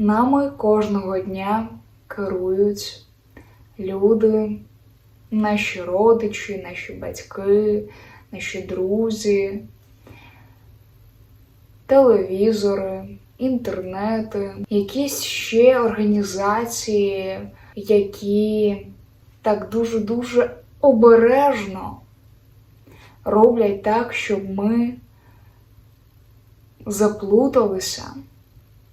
Нами кожного дня керують люди, наші родичі, наші батьки, наші друзі, телевізори, інтернети, якісь ще організації, які так дуже-дуже обережно роблять так, щоб ми заплуталися,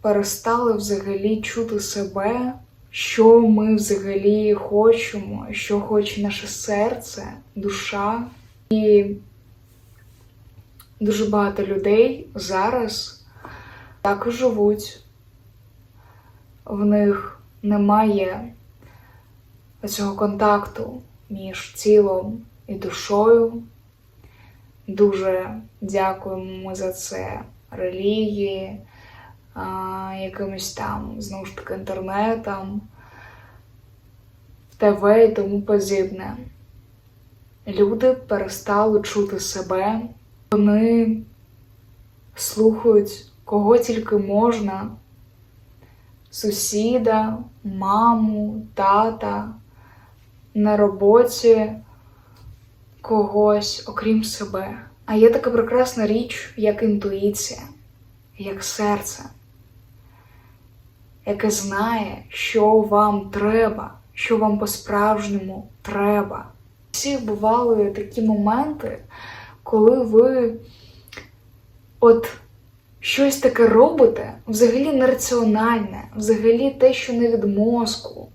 перестали взагалі чути себе, що ми взагалі хочемо, що хоче наше серце, душа. І дуже багато людей зараз так і живуть. В них немає цього контакту між тілом і душою. Дуже дякуємо ми за це релігії, якимось там, знову ж таки, інтернетом, ТВ і тому подібне. Люди перестали чути себе, вони слухають кого тільки можна: сусіда, маму, тата, на роботі когось, окрім себе. А є така прекрасна річ, як інтуїція, як серце, яке знає, що вам треба, що вам по-справжньому треба. Всі бували такі моменти, коли ви от щось таке робите, взагалі нераціональне, взагалі те, що не від мозку.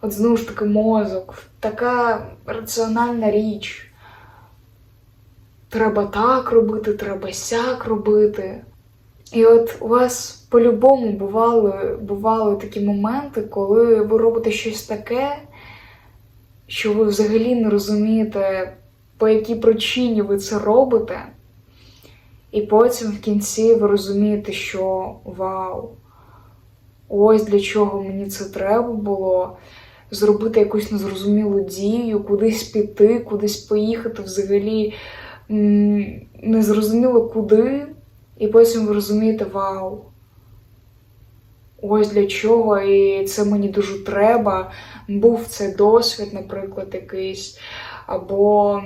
От знову ж таки мозок, така раціональна річ. Треба так робити, треба сяк робити. І от у вас по-любому бували, бували такі моменти, коли ви робите щось таке, що ви взагалі не розумієте, по якій причині ви це робите. І потім в кінці ви розумієте, що вау, ось для чого мені це треба було. Зробити якусь незрозумілу дію, кудись піти, кудись поїхати взагалі незрозуміло куди. І потім ви розумієте, вау. Ось для чого, і це мені дуже треба. Був це досвід, наприклад, якийсь, або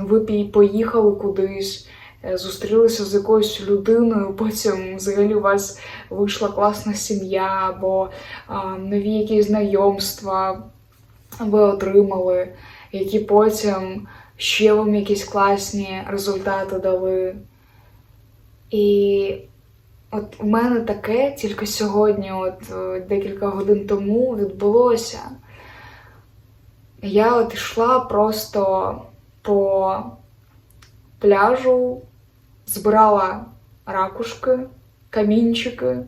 ви поїхали кудись, е, зустрілися з якоюсь людиною, потім взагалі у вас вийшла класна сім'я, або а, нові якісь знайомства ви отримали, які потім ще вам якісь класні результати дали. І от у мене таке тільки сьогодні, от е, декілька годин тому, відбулося. Я от йшла просто по пляжу, збирала ракушки, камінчики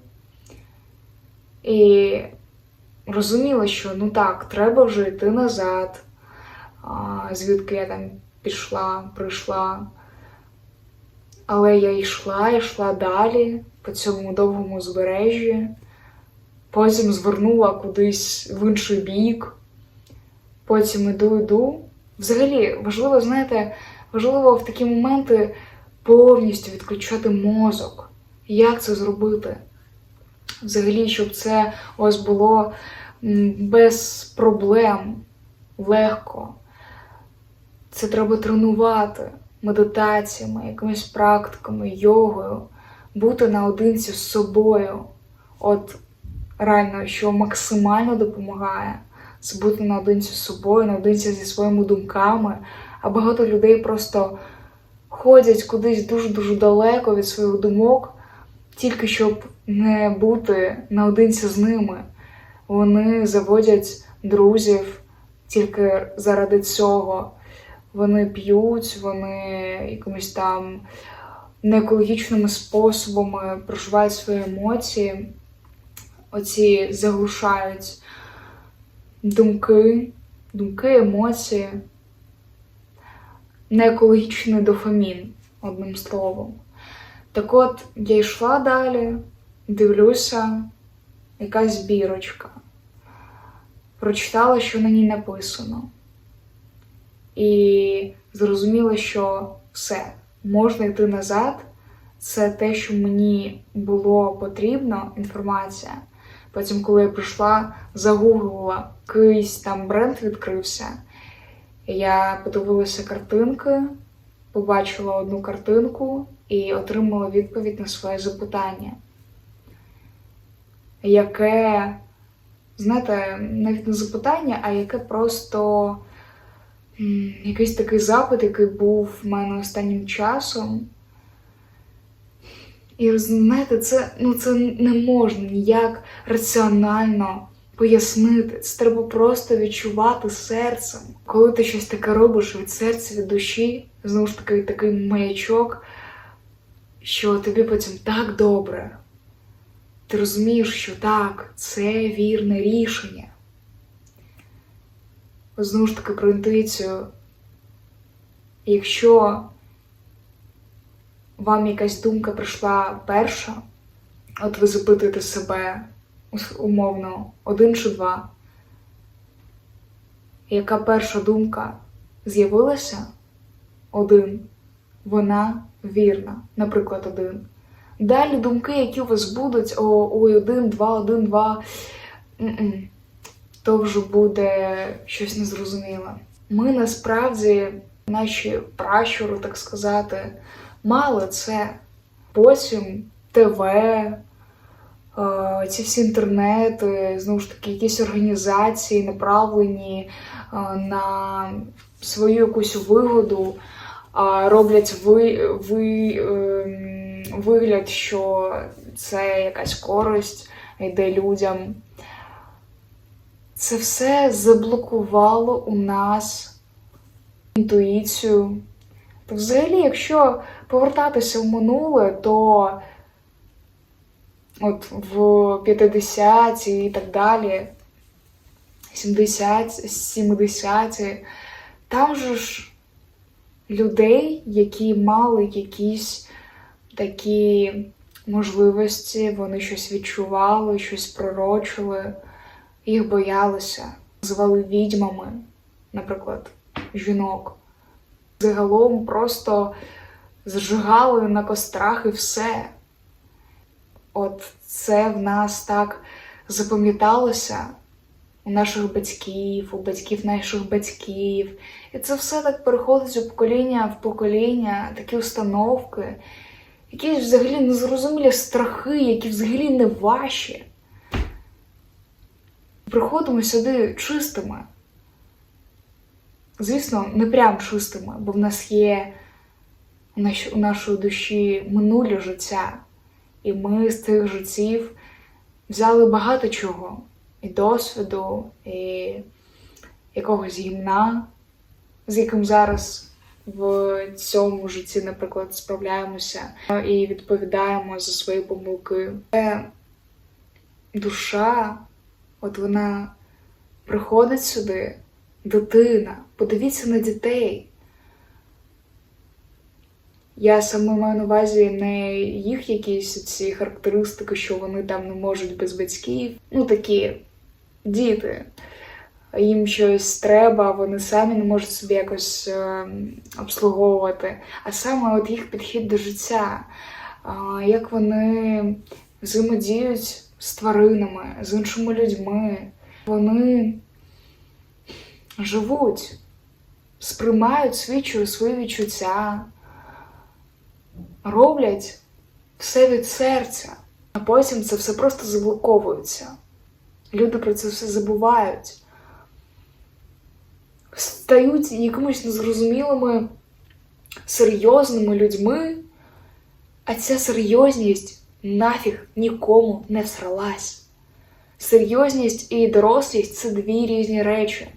і розуміла, що ну так, треба вже йти назад, звідки я там пішла, прийшла. Але я йшла, йшла далі по цьому довгому узбережжі, потім звернула кудись в інший бік, потім іду, йду. Взагалі, важливо, знаєте, важливо в такі моменти повністю відключати мозок. Як це зробити? Взагалі, щоб це ось було без проблем, легко. Це треба тренувати медитаціями, якимись практиками, йогою, бути наодинці з собою. От реально, що максимально допомагає, це бути наодинці з собою, наодинці зі своїми думками. А багато людей просто ходять кудись дуже-дуже далеко від своїх думок, тільки щоб не бути наодинці з ними. Вони заводять друзів тільки заради цього. Вони п'ють, вони якимись там неекологічними способами проживають свої емоції, оці заглушають думки, думки, емоції, неекологічний дофамін, одним словом. Так от я йшла далі, дивлюся, якась бірочка. Прочитала, що на ній написано. І зрозуміла, що все, можна йти назад, це те, що мені було потрібно, інформація. Потім, коли я прийшла, загуглила, якийсь там бренд відкрився. Я подивилася картинки, побачила одну картинку і отримала відповідь на своє запитання. Яке, знаєте, навіть не запитання, а яке просто якийсь такий запит, який був в мене останнім часом. І знаєте, це, ну, це не можна ніяк раціонально пояснити. Це треба просто відчувати серцем. Коли ти щось таке робиш від серця, від душі, знову ж таки, такий маячок, що тобі потім так добре. Ти розумієш, що так, це вірне рішення. Знову ж таки, про інтуїцію. Якщо вам якась думка прийшла перша, от ви запитуєте себе умовно один чи два. Яка перша думка з'явилася? Один. Вона вірна, наприклад, один. Далі думки, які у вас будуть, о, ой, один, два, один, два. М-м. То вже буде щось незрозуміле. Ми насправді, наші пращури, так сказати, мали це. Потім ТВ, е, ці всі інтернети, знову ж таки, якісь організації направлені е, на свою якусь вигоду, роблять ви, ви, ем, вигляд, що це якась користь йде людям. Це все заблокувало у нас інтуїцію. Та взагалі, якщо повертатися в минуле, то от в 50-ті і так далі, 70, 70-ті, там же ж людей, які мали якісь такі можливості, вони щось відчували, щось пророчили, їх боялися, звали відьмами, наприклад, жінок. Загалом просто зжигали на кострах і все. От це в нас так запам'яталося у наших батьків, у батьків наших батьків. І це все так переходить у покоління в покоління, такі установки, якісь взагалі незрозумілі страхи, які взагалі не ваші. Приходимо сюди чистими. Звісно, не прям чистими, бо в нас є у наш- нашої душі минулі життя, і ми з тих життів взяли багато чого: і досвіду, і якогось гімна, з яким зараз в цьому житті, наприклад, справляємося і відповідаємо за свої помилки. Душа, от вона приходить сюди, дитина, подивіться на дітей. Я саме маю на увазі не їх якісь ці характеристики, що вони там не можуть без батьків. Ну такі діти. Їм щось треба, вони самі не можуть собі якось е, обслуговувати. А саме от їх підхід до життя, а, як вони взаємодіють з тваринами, з іншими людьми. Вони живуть, сприймають свій, свої відчуття, роблять все від серця, а потім це все просто заблоковується. Люди про це все забувають, стають якимось незрозумілими, серйозними людьми, а ця серйозність нафіг нікому не всралась. Серйозність і дорослість це дві різні речі.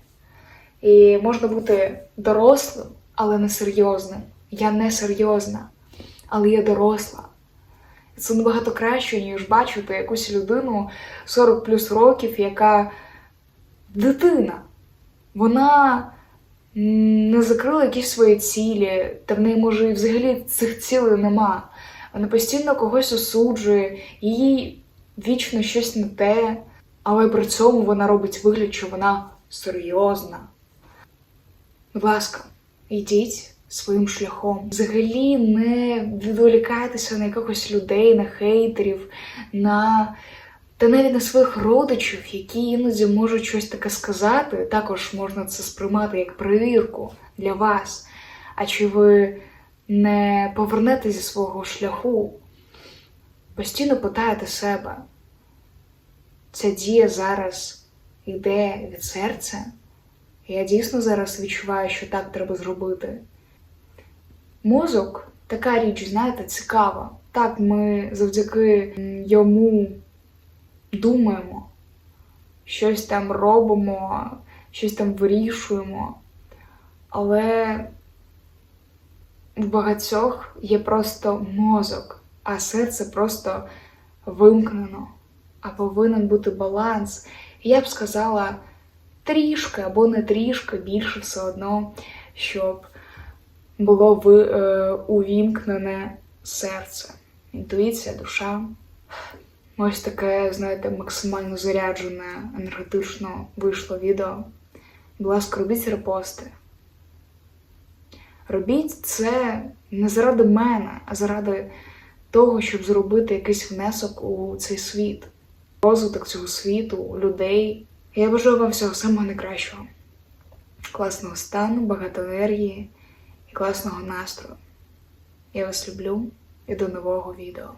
І можна бути дорослим, але не серйозним. Я не серйозна, але я доросла. Це набагато краще, ніж бачити якусь людину 40 плюс років, яка дитина. Вона не закрила якісь свої цілі, та в неї може і взагалі цих цілей нема. Вона постійно когось осуджує, їй вічно щось не те, але при цьому вона робить вигляд, що вона серйозна. Будь ласка, йдіть своїм шляхом. Взагалі не відволікайтеся на якихось людей, на хейтерів, на та навіть на своїх родичів, які іноді можуть щось таке сказати. Також можна це сприймати як перевірку для вас. А чи ви не повернете зі свого шляху? Постійно питаєте себе, ця дія зараз йде від серця? Я дійсно зараз відчуваю, що так треба зробити. Мозок така річ, знаєте, цікава. Так, ми завдяки йому думаємо, щось там робимо, щось там вирішуємо. Але в багатьох є просто мозок, а серце просто вимкнено. А повинен бути баланс. Я б сказала трішки або не трішки більше все одно, щоб було ви, е, увімкнене серце, інтуїція, душа. Ось таке, знаєте, максимально заряджене, енергетично вийшло відео. Будь ласка, робіть репости. Робіть це не заради мене, а заради того, щоб зробити якийсь внесок у цей світ, розвиток цього світу, людей. Я бажаю вам всього самого найкращого. Класного стану, багато енергії і класного настрою. Я вас люблю і до нового відео.